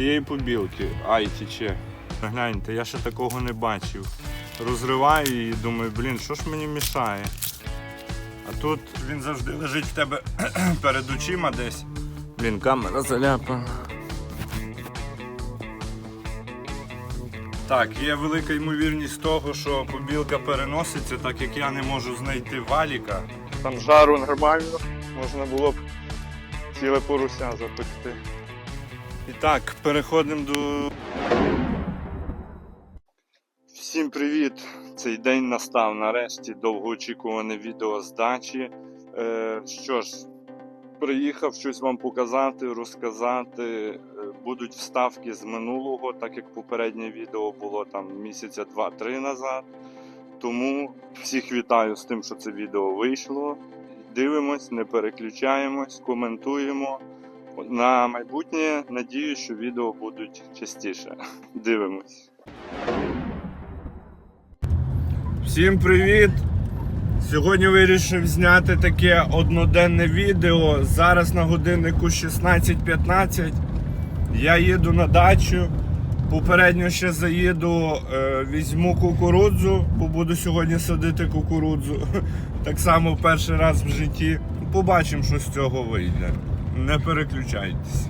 цієї побілки. Ай, тіче. Гляньте, я ще такого не бачив. Розриваю її і думаю, блін, що ж мені мішає? А тут він завжди лежить в тебе перед очима десь. Блін, камера заляпана. Так, є велика ймовірність того, що побілка переноситься, так як я не можу знайти валіка. Там жару нормально, можна було б ціле поруся запекти. І так, переходимо до. Всім привіт! Цей день настав нарешті довгоочікуване відео з дачі. Е, що ж, приїхав щось вам показати, розказати. Е, Будуть вставки з минулого, так як попереднє відео було там місяця 2-3 назад. Тому всіх вітаю з тим, що це відео вийшло. Дивимось, не переключаємось, коментуємо. На майбутнє надію, що відео будуть частіше. Дивимось. Всім привіт! Сьогодні вирішив зняти таке одноденне відео. Зараз на годиннику 16.15. Я їду на дачу. Попередньо ще заїду, е, візьму кукурудзу, бо буду сьогодні садити кукурудзу. Так само перший раз в житті. Побачимо, що з цього вийде. Не переключайтесь.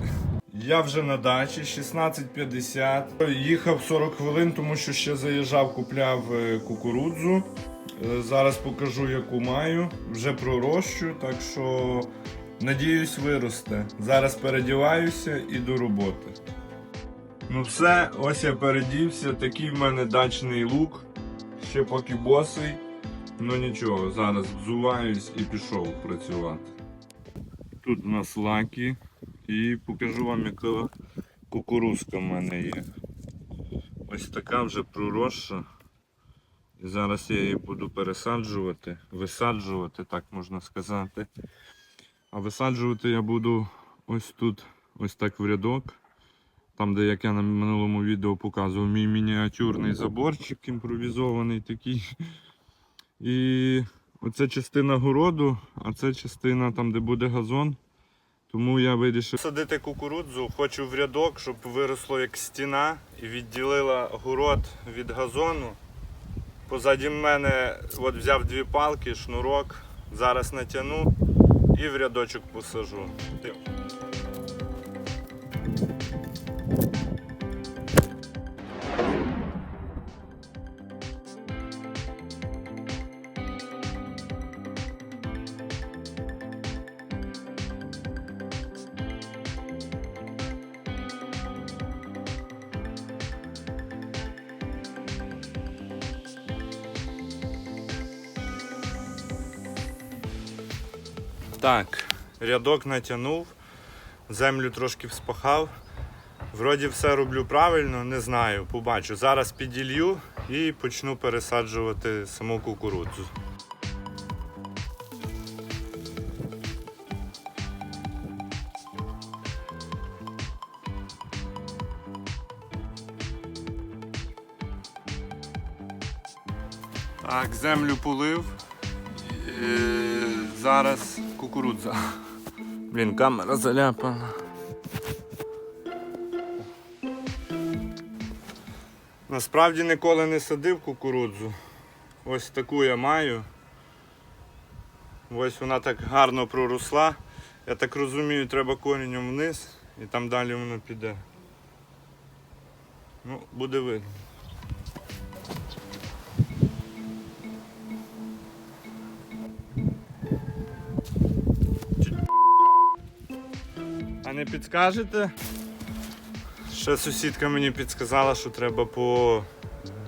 Я вже на дачі 16.50. Їхав 40 хвилин, тому що ще заїжджав, купляв е, кукурудзу. Е, Зараз покажу, яку маю. Вже пророщу, так що надіюсь, виросте. Зараз передіваюся і до роботи. Ну все, ось я передівся. Такий в мене дачний лук. Ще поки босий. Ну нічого, зараз взуваюсь і пішов працювати. Тут у нас лаки. І покажу вам, яка кукурузка в мене є. Ось така вже проросша. І зараз я її буду пересаджувати, висаджувати, так можна сказати. А висаджувати я буду ось тут, ось так в рядок. Там, де як я на минулому відео показував, мій мініатюрний заборчик імпровізований такий. І оце частина городу, а це частина там, де буде газон. Тому я вирішив садити кукурудзу, хочу в рядок, щоб виросло як стіна і відділила город від газону. Позаді мене от взяв дві палки, шнурок, зараз натягну і в рядочок посажу. Так, рядок натягнув, землю трошки вспахав. Вроді все роблю правильно, не знаю, побачу. Зараз піділью і почну пересаджувати саму кукурудзу. Так, землю полив. Е, Зараз кукурудза. Блін, камера заляпана. Насправді ніколи не садив кукурудзу. Ось таку я маю. Ось вона так гарно проросла. Я так розумію, треба корінням вниз і там далі воно піде. Ну, буде видно. Не підскажете? Ще сусідка мені підсказала, що треба по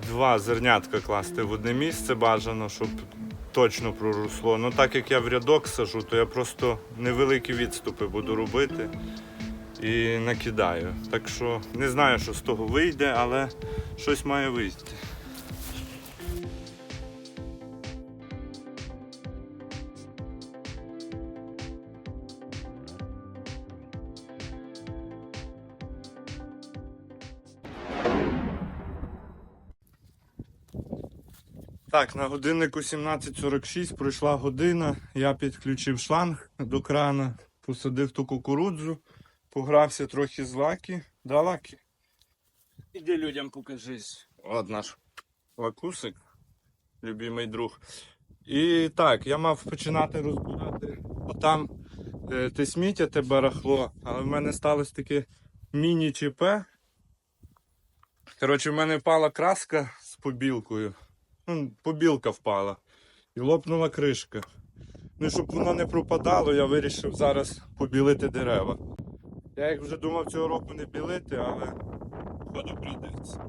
два зернятка класти в одне місце бажано, щоб точно проросло. Ну так як я в рядок сажу, то я просто невеликі відступи буду робити і накидаю. Так що не знаю, що з того вийде, але щось має вийти. Так, на годиннику 17.46 пройшла година. Я підключив шланг до крана, посадив ту кукурудзу. Погрався трохи з лакі. Да, лакі. Іди людям покажись. От наш лакусик, любимий друг. І так, я мав починати розбирати отам е, те сміття, те барахло, але в мене сталося таке міні-ЧП. Коротше, в мене впала краска з побілкою. Побілка впала. І лопнула кришка. Ну, щоб воно не пропадало, я вирішив зараз побілити дерева. Я їх вже думав цього року не білити, але походу прийдеться.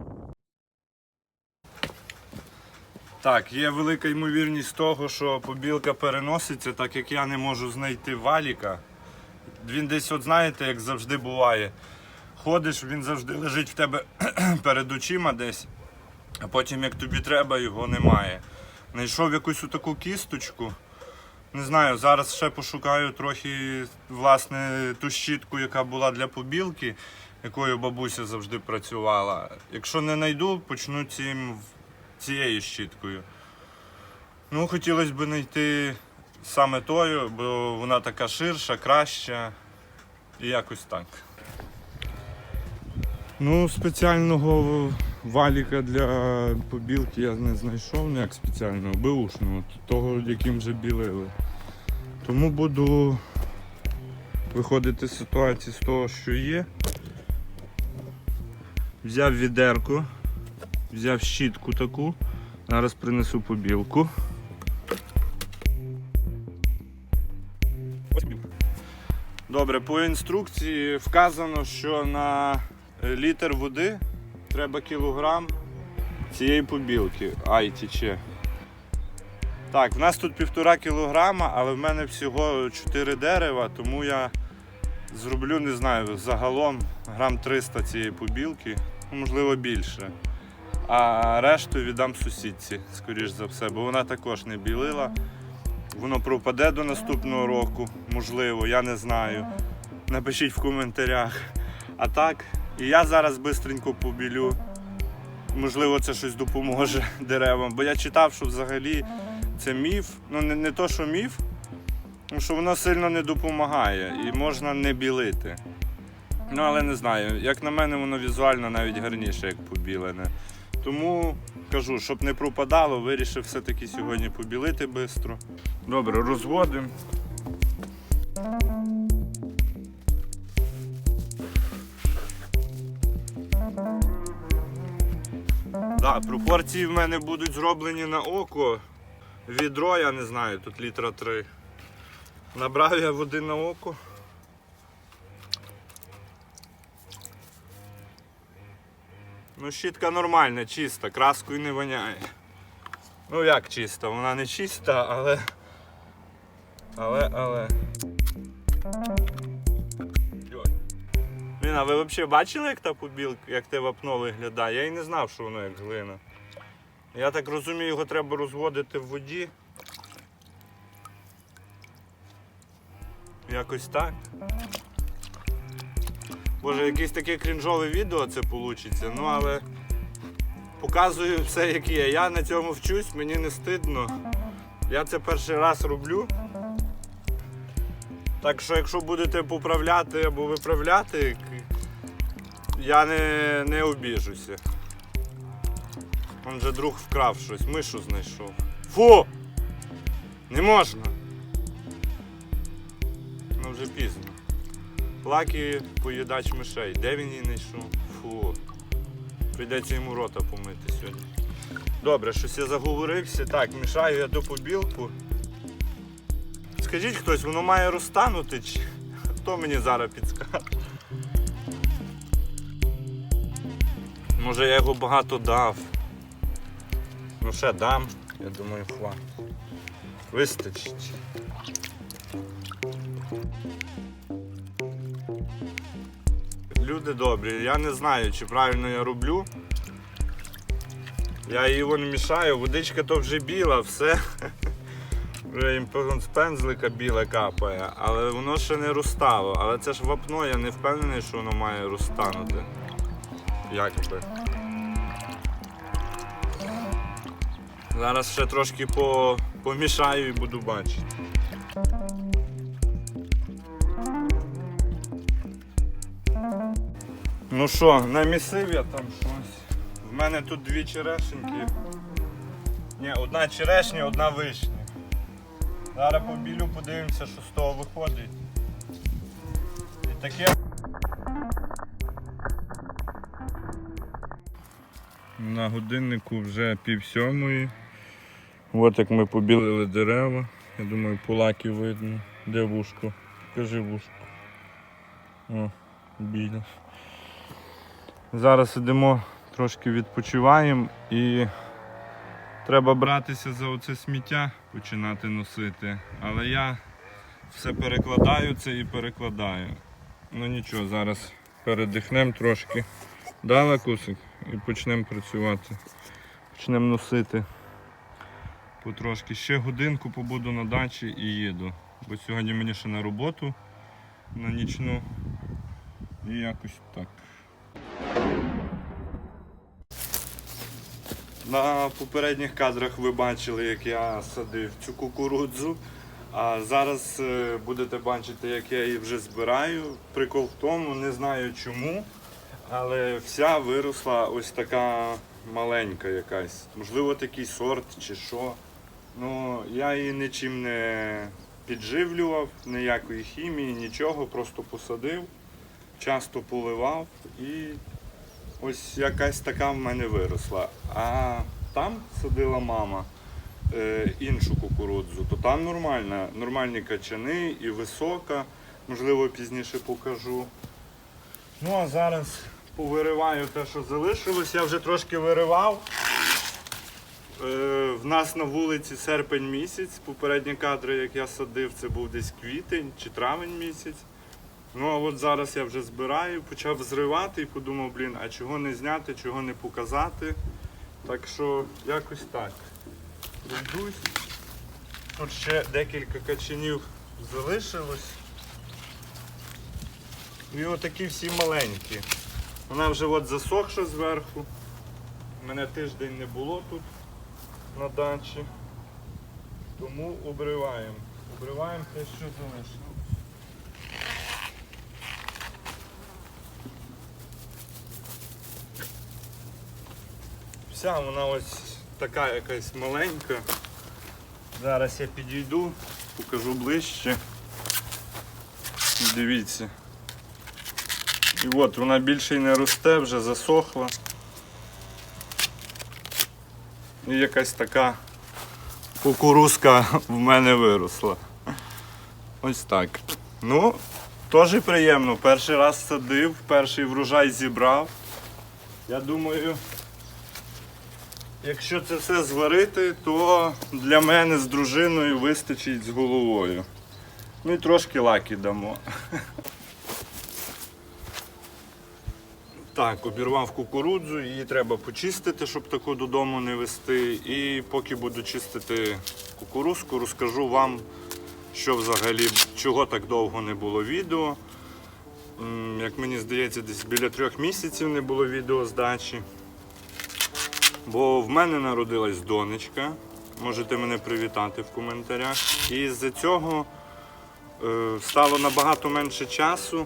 Так, є велика ймовірність того, що побілка переноситься, так як я не можу знайти валіка. Він десь, от знаєте, як завжди буває. Ходиш, він завжди лежить в тебе перед очима десь, а потім, як тобі треба, його немає. Знайшов якусь таку кісточку. Не знаю, зараз ще пошукаю трохи власне ту щітку, яка була для побілки, якою бабуся завжди працювала. Якщо не знайду, почну цим, цією щіткою. Ну, хотілося б знайти саме тою, бо вона така ширша, краща і якось так. Ну, спеціального валіка для побілки я не знайшов, ну як спеціального, беушного, того, яким вже білили. Тому буду виходити з ситуації з того, що є. Взяв відерку, взяв щітку таку, зараз принесу побілку. Добре, по інструкції вказано, що на літр води треба кілограм цієї побілки. Ай, тіче. Так, в нас тут півтора кілограма, але в мене всього 4 дерева, тому я зроблю, не знаю, загалом грам 300 цієї побілки, ну, можливо більше. А решту віддам сусідці, скоріш за все, бо вона також не білила. Воно пропаде до наступного року, можливо, я не знаю. Напишіть в коментарях. А так, і я зараз швидко побілю. Можливо, це щось допоможе деревам. Бо я читав, що взагалі це міф. Ну не, не то, що міф, що воно сильно не допомагає і можна не білити. Ну, але не знаю. Як на мене, воно візуально навіть гарніше, як побілене. Тому кажу, щоб не пропадало, вирішив все-таки сьогодні побілити швидко. Добре, розводимо. Да, пропорції в мене будуть зроблені на око. Відро, я не знаю, тут літра 3. Набрав я води на око. Ну, щітка нормальна, чиста, краскою не воняє. Ну як чиста, вона не чиста, але. Але, але. Йой. Блін, а ви взагалі бачили, як та побілка, як те вапно виглядає? Я і не знав, що воно як глина. Я так розумію, його треба розводити в воді. Якось так. Боже, якесь таке крінжове відео це вийде, ну але показую все як є. Я на цьому вчусь, мені не стидно. Я це перший раз роблю. Так що якщо будете поправляти або виправляти, я не, не обіжуся. Он же друг вкрав щось, мишу знайшов. Фу! Не можна! Ну вже пізно. Лакі поїдач мишей. Де він її знайшов? Фу. Прийдеться йому рота помити сьогодні. Добре, щось я заговорився. Так, мішаю я до побілку. Скажіть хтось, воно має розтанути чи хто мені зараз підскаже? Може я його багато дав. Ну ще дам, я думаю, хватить. Вистачить. Люди добрі, я не знаю, чи правильно я роблю. Я її вон мішаю, водичка то вже біла, все. Вже потім з пензлика біле капає, але воно ще не розстало. Але це ж вапно, я не впевнений, що воно має розтанути. Як би. Зараз ще трошки по, помішаю і буду бачити. Ну що, намісив я там щось. В мене тут дві черешеньки. Ні, одна черешня, одна вишня. Зараз побілю, подивимося, що з того виходить. І таке. На годиннику вже пів сьомої. От як ми побілили дерева. Я думаю, полаки видно. Де вушко? Покажи вушко. О, біля. Зараз ідемо, трошки відпочиваємо і треба братися за оце сміття, починати носити. Але я все перекладаю це і перекладаю. Ну нічого, зараз передихнемо трошки. Дала кусик і почнемо працювати. Почнемо носити. Потрошки. Ще годинку побуду на дачі і їду. Бо сьогодні мені ще на роботу на нічну. І якось так. На попередніх кадрах ви бачили, як я садив цю кукурудзу. А зараз е, будете бачити, як я її вже збираю. Прикол в тому, не знаю чому, але вся виросла ось така маленька якась. Можливо, такий сорт чи що. Ну, я її нічим не підживлював, ніякої хімії, нічого, просто посадив, часто поливав і ось якась така в мене виросла. А там садила мама е, іншу кукурудзу, то там нормальна, нормальні качани і висока, можливо, пізніше покажу. Ну а зараз повириваю те, що залишилось. Я вже трошки виривав. Е, В нас на вулиці серпень місяць. Попередні кадри, як я садив, це був десь квітень чи травень місяць. Ну а от зараз я вже збираю, почав зривати і подумав, блін, а чого не зняти, чого не показати. Так що якось так. Пройдусь. Тут ще декілька качанів залишилось. І отакі всі маленькі. Вона вже от засохша зверху. Мене тиждень не було тут на дачі. Тому обриваємо. Обриваємо те, що залишилось. Вся вона ось така якась маленька. Зараз я підійду, покажу ближче. Дивіться. І от вона більше й не росте, вже засохла. І якась така кукурузка в мене виросла. Ось так. Ну, теж приємно. Перший раз садив, перший врожай зібрав. Я думаю, якщо це все зварити, то для мене з дружиною вистачить з головою. Ну і трошки лаки дамо. Так, обірвав кукурудзу, її треба почистити, щоб таку додому не вести. І поки буду чистити кукурузку, розкажу вам, що взагалі, чого так довго не було відео. Як мені здається, десь біля трьох місяців не було відео з дачі. Бо в мене народилась донечка. Можете мене привітати в коментарях. І з-за цього е, стало набагато менше часу,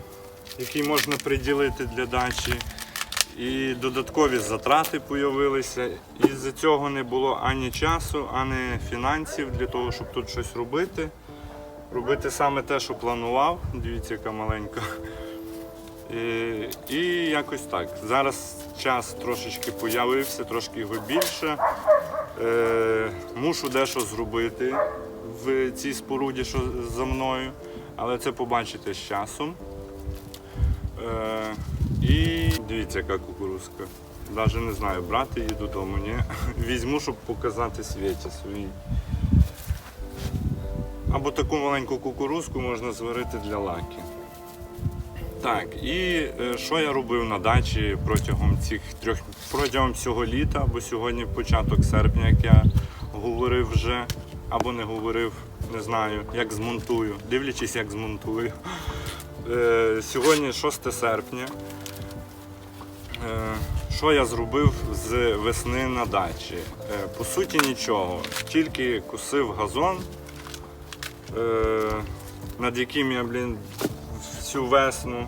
який можна приділити для дачі. І додаткові затрати з'явилися. І з-за цього не було ані часу, ані фінансів для того, щоб тут щось робити. Робити саме те, що планував. Дивіться, яка маленька. І, і якось так. Зараз час трошечки появився, трошки його більше. Е, мушу дещо зробити в цій споруді, що за мною, але це побачите з часом. Е, і дивіться, яка кукурузка. Навіть не знаю, брати її додому, ні. Візьму, щоб показати світі своїй. Або таку маленьку кукурузку можна зварити для лаки. Так, і е, що я робив на дачі протягом цих трьох протягом цього літа, бо сьогодні початок серпня, як я говорив вже, або не говорив, не знаю, як змонтую, дивлячись, як змонтую. Е, сьогодні 6 серпня. Е, що я зробив з весни на дачі? По суті, нічого. Тільки косив газон, над яким я, блін, всю весну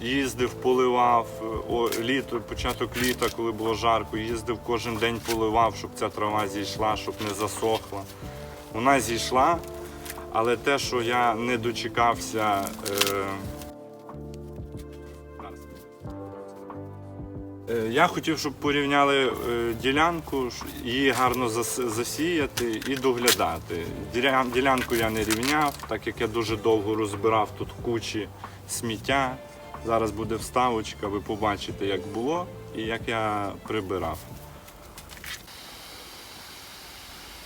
їздив, поливав. О, літо, початок літа, коли було жарко, їздив кожен день поливав, щоб ця трава зійшла, щоб не засохла. Вона зійшла, але те, що я не дочекався. Е... Я хотів, щоб порівняли е, ділянку, її гарно засіяти і доглядати. Ділянку я не рівняв, так як я дуже довго розбирав тут кучі сміття. Зараз буде вставочка, ви побачите, як було і як я прибирав.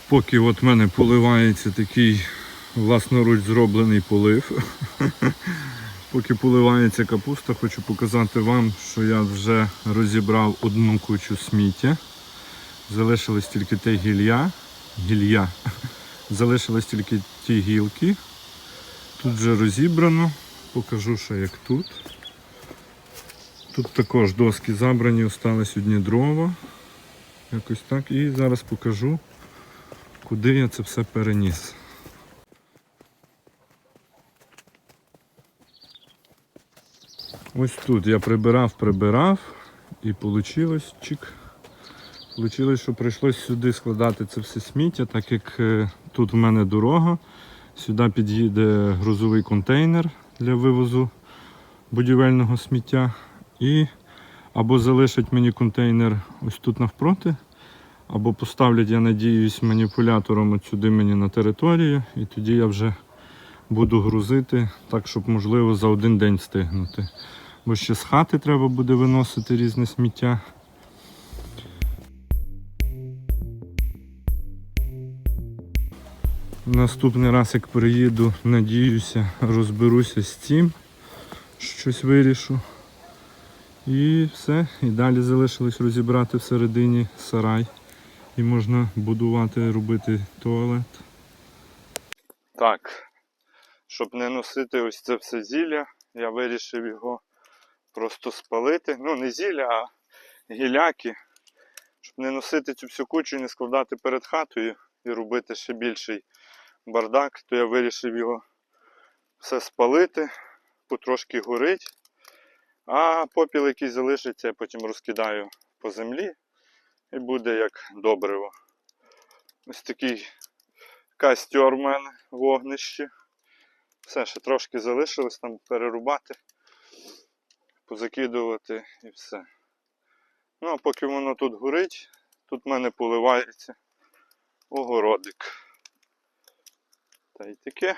Поки от мене поливається такий власноруч зроблений полив. Поки поливається капуста, хочу показати вам, що я вже розібрав одну кучу сміття. Залишилось тільки те гілля. Гілля. Залишилось тільки ті гілки. Тут вже розібрано. Покажу ще як тут. Тут також доски забрані, остались одні дрова. Якось так. І зараз покажу, куди я це все переніс. Ось тут я прибирав, прибирав і вийшло чик. Получилось, що прийшлось сюди складати це все сміття, так як е, тут в мене дорога. Сюди під'їде грузовий контейнер для вивозу будівельного сміття. І або залишать мені контейнер ось тут навпроти, або поставлять, я надіюсь, маніпулятором сюди мені на територію, і тоді я вже буду грузити так, щоб можливо за один день встигнути. Бо ще з хати треба буде виносити різне сміття. Наступний раз, як приїду, надіюся, розберуся з цим, щось вирішу. І все. І далі залишилось розібрати всередині сарай. І можна будувати, робити туалет. Так, щоб не носити ось це все зілля, я вирішив його просто спалити. Ну, не зілля, а гіляки. Щоб не носити цю всю кучу не складати перед хатою і робити ще більший бардак, то я вирішив його все спалити, потрошки горить. А попіл, який залишиться, я потім розкидаю по землі і буде як добриво. Ось такий костер в мене, вогнище. Все, ще трошки залишилось там перерубати, позакидувати і все. Ну, а поки воно тут горить, тут в мене поливається огородик. Та й таке.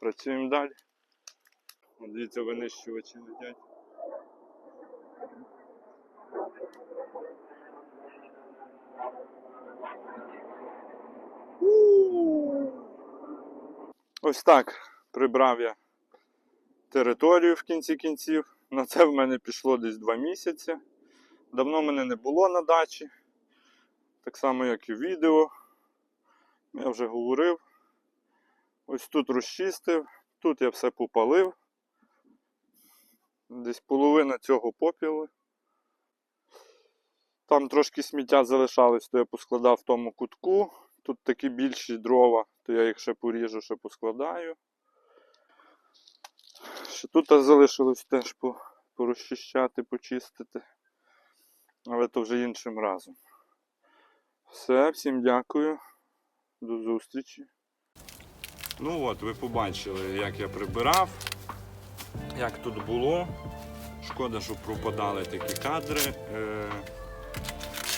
Працюємо далі. Дивіться, винищувачі летять. Ось так прибрав я територію в кінці кінців. На це в мене пішло десь 2 місяці. Давно мене не було на дачі. Так само, як і в відео. Я вже говорив. Ось тут розчистив, тут я все попалив. Десь половина цього попілу. Там трошки сміття залишалось, то я поскладав в тому кутку. Тут такі більші дрова, то я їх ще поріжу, ще поскладаю. Ще тут залишилось теж порозчищати, почистити. Але то вже іншим разом. Все, всім дякую. До зустрічі. Ну от, ви побачили, як я прибирав, як тут було. Шкода, що пропадали такі кадри. Е,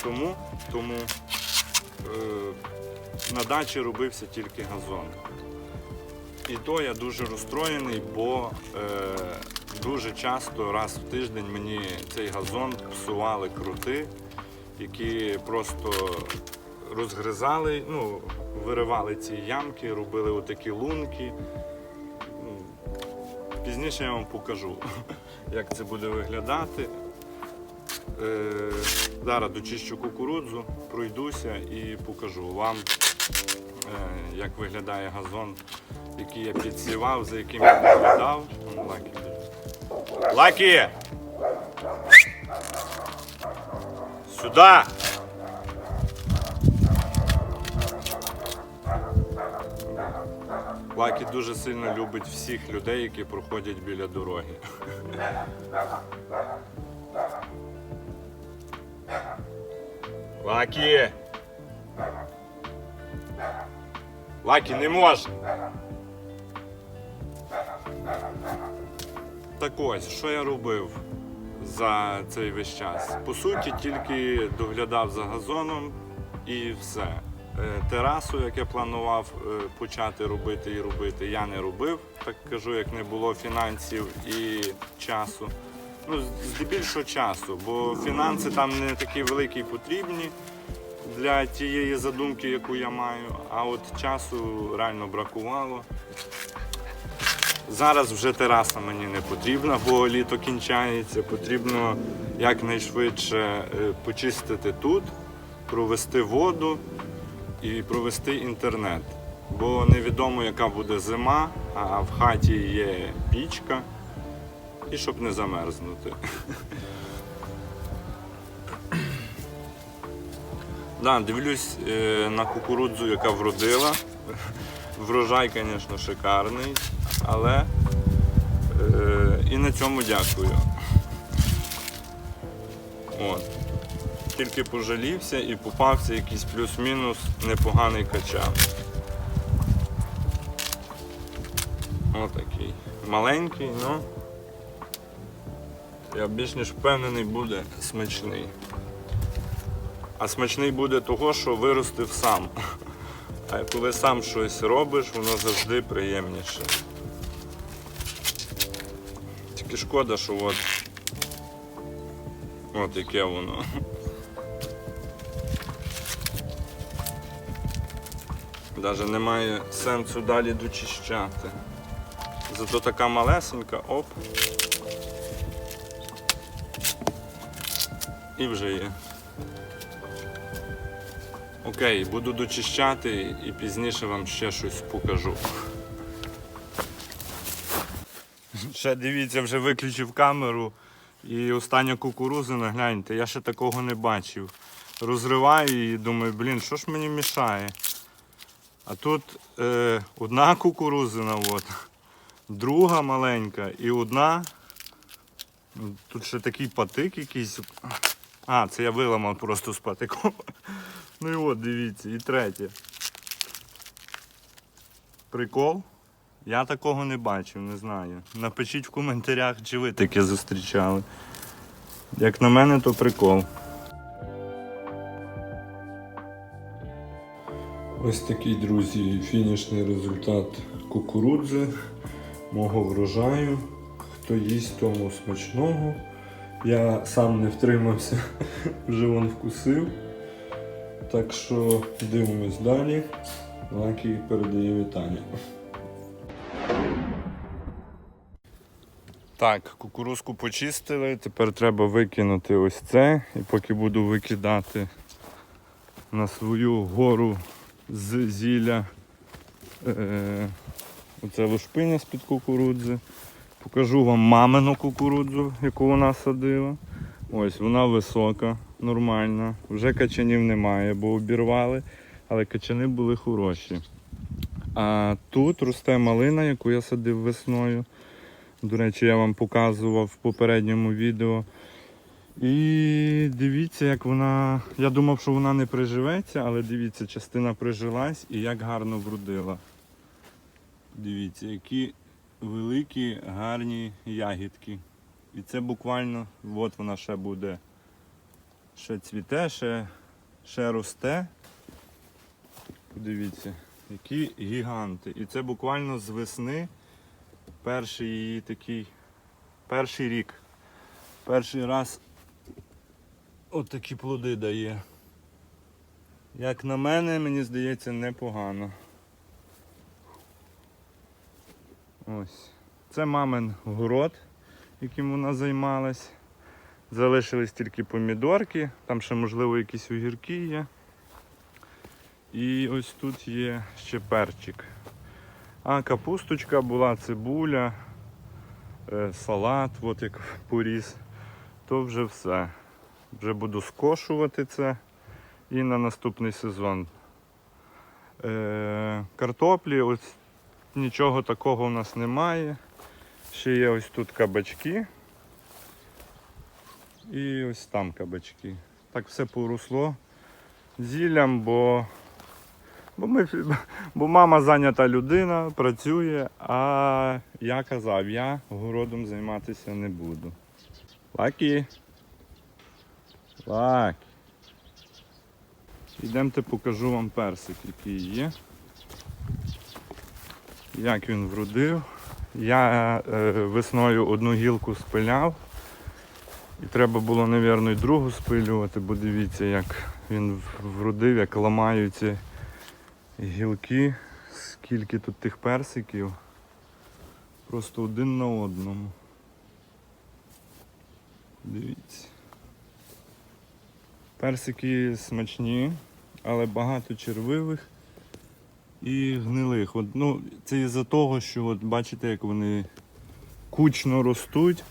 тому тому е, на дачі робився тільки газон. І то я дуже розстроєний, бо е, дуже часто раз в тиждень мені цей газон псували крути, які просто розгризали, ну, виривали ці ямки, робили отакі лунки. Ну, Пізніше я вам покажу, як це буде виглядати. Е, зараз дочищу кукурудзу, пройдуся і покажу вам, е, як виглядає газон, який я підсівав, за яким я доглядав. Лакі. Лакі! Сюди! Лакі дуже сильно любить всіх людей, які проходять біля дороги. Лакі! Лакі, не можна! Так ось, що я робив за цей весь час? По суті, тільки доглядав за газоном і все. Е, Терасу, як я планував е, почати робити і робити, я не робив, так кажу, як не було фінансів і часу. Ну, здебільшого часу, бо фінанси там не такі великі й потрібні для тієї задумки, яку я маю, а от часу реально бракувало. Зараз вже тераса мені не потрібна, бо літо кінчається. Потрібно якнайшвидше е, почистити тут, провести воду і провести інтернет. Бо невідомо, яка буде зима, а в хаті є пічка, і щоб не замерзнути. Да, дивлюсь е, на кукурудзу, яка вродила. Врожай, звісно, шикарний, але е, і на цьому дякую. От. Тільки пожалівся і попався якийсь плюс-мінус непоганий качан. Отакий. Маленький, ну. Я більш ніж впевнений буде смачний. А смачний буде того, що виростив сам. А коли сам щось робиш, воно завжди приємніше. Тільки шкода, що от, от яке воно. Навіть немає сенсу далі дочищати. Зато така малесенька, оп. І вже є. Окей, буду дочищати і пізніше вам ще щось покажу. Ще дивіться, вже виключив камеру і остання кукурузина, гляньте, я ще такого не бачив. Розриваю її, думаю, блін, що ж мені мішає? А тут е, одна кукурузина, от, друга маленька і одна. Тут ще такий патик якийсь. А, це я виламав просто з патиком. Ну і от, дивіться, і третє. Прикол? Я такого не бачив, не знаю. Напишіть в коментарях, чи ви таке зустрічали. Як на мене, то прикол. Ось такий, друзі, фінішний результат кукурудзи, мого врожаю. Хто їсть тому смачного. Я сам не втримався, вже вон вкусив. Так що дивимось далі. Лакі передає вітання. Так, кукурузку почистили, тепер треба викинути ось це. І поки буду викидати на свою гору з зілля е, оце лушпиня з-під кукурудзи. Покажу вам мамину кукурудзу, яку вона садила. Ось вона висока, нормальна. Вже качанів немає, бо обірвали, але качани були хороші. А тут росте малина, яку я садив весною. До речі, я вам показував в попередньому відео. І дивіться, як вона. Я думав, що вона не приживеться, але дивіться, частина прижилась і як гарно вродила. Дивіться, які великі гарні ягідки. І це буквально, от вона ще буде, ще цвіте, ще, ще росте. Подивіться, які гіганти. І це буквально з весни перший її такий, перший рік. Перший раз от такі плоди дає. Як на мене, мені здається, непогано. Ось. Це мамин город, яким вона займалась. Залишились тільки помідорки, там ще можливо якісь огірки є. І ось тут є ще перчик. А капусточка була, цибуля, е, салат, от як поріс, то вже все. Вже буду скошувати це і на наступний сезон. Е, картоплі, ось нічого такого у нас немає. Ще є ось тут кабачки. І ось там кабачки. Так все поросло зіллям, бо, бо, ми, бо мама зайнята людина, працює, а я казав, я городом займатися не буду. Лакі. Лакі. Ідемте покажу вам персик, який є. Як він вродив. Я е, весною одну гілку спиляв. І треба було, мабуть, другу спилювати, бо дивіться, як він вродив, як ламаються гілки, скільки тут тих персиків. Просто один на одному. Дивіться. Персики смачні, але багато червивих і гнилих. От, ну, це із-за того, що от, бачите, як вони кучно ростуть.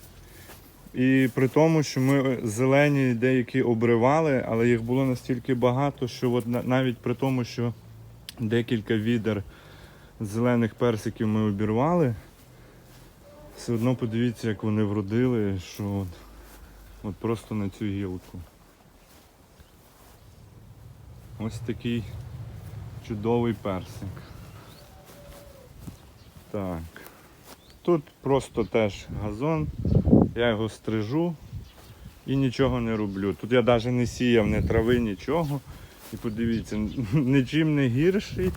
І при тому, що ми зелені деякі обривали, але їх було настільки багато, що от навіть при тому, що декілька відер зелених персиків ми обірвали, все одно подивіться, як вони вродили, що от, от просто на цю гілку. Ось такий чудовий персик. Так. Тут просто теж газон. Я його стрижу і нічого не роблю. Тут я навіть не сіяв ні трави, нічого. І подивіться, нічим не гірший,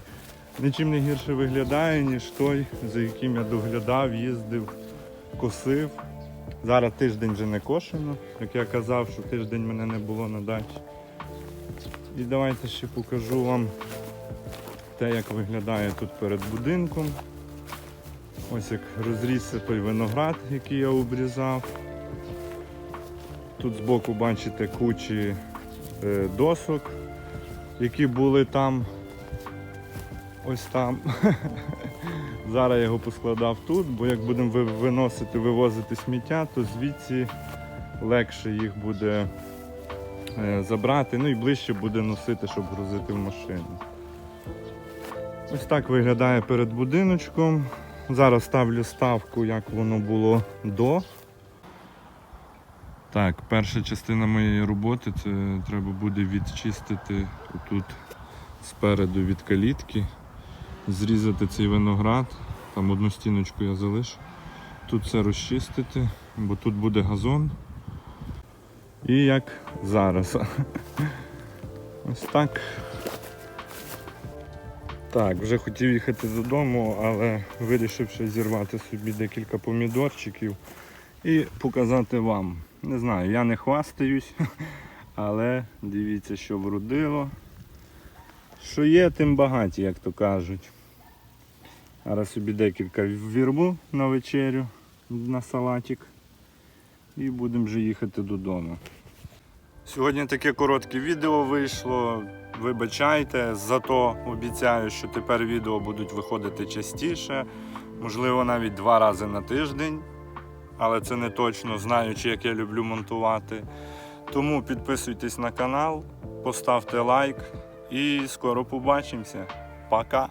нічим не гірше виглядає, ніж той, за яким я доглядав, їздив, косив. Зараз тиждень вже не кошено, як я казав, що тиждень мене не було на дачі. І давайте ще покажу вам те, як виглядає тут перед будинком. Ось як розрісся той виноград, який я обрізав. Тут збоку бачите кучі е, досок, які були там. Ось там. Зараз я його поскладав тут, бо як будемо виносити, вивозити сміття, то звідси легше їх буде е, забрати, ну і ближче буде носити, щоб грузити в машину. Ось так виглядає перед будиночком. Зараз ставлю ставку, як воно було до. Так, перша частина моєї роботи це треба буде відчистити тут спереду від калітки, зрізати цей виноград, там одну стіночку я залишу. Тут все розчистити, бо тут буде газон. І як зараз. Ось так. Так, вже хотів їхати додому, але вирішив ще зірвати собі декілька помідорчиків і показати вам. Не знаю, я не хвастаюсь, але дивіться, що вродило. Що є, тим багаті, як то кажуть. Зараз собі декілька вірбу на вечерю на салатик. І будемо вже їхати додому. Сьогодні таке коротке відео вийшло. Вибачайте, зато обіцяю, що тепер відео будуть виходити частіше, можливо, навіть два рази на тиждень. Але це не точно, знаючи, як я люблю монтувати. Тому підписуйтесь на канал, поставте лайк і скоро побачимося. Пока!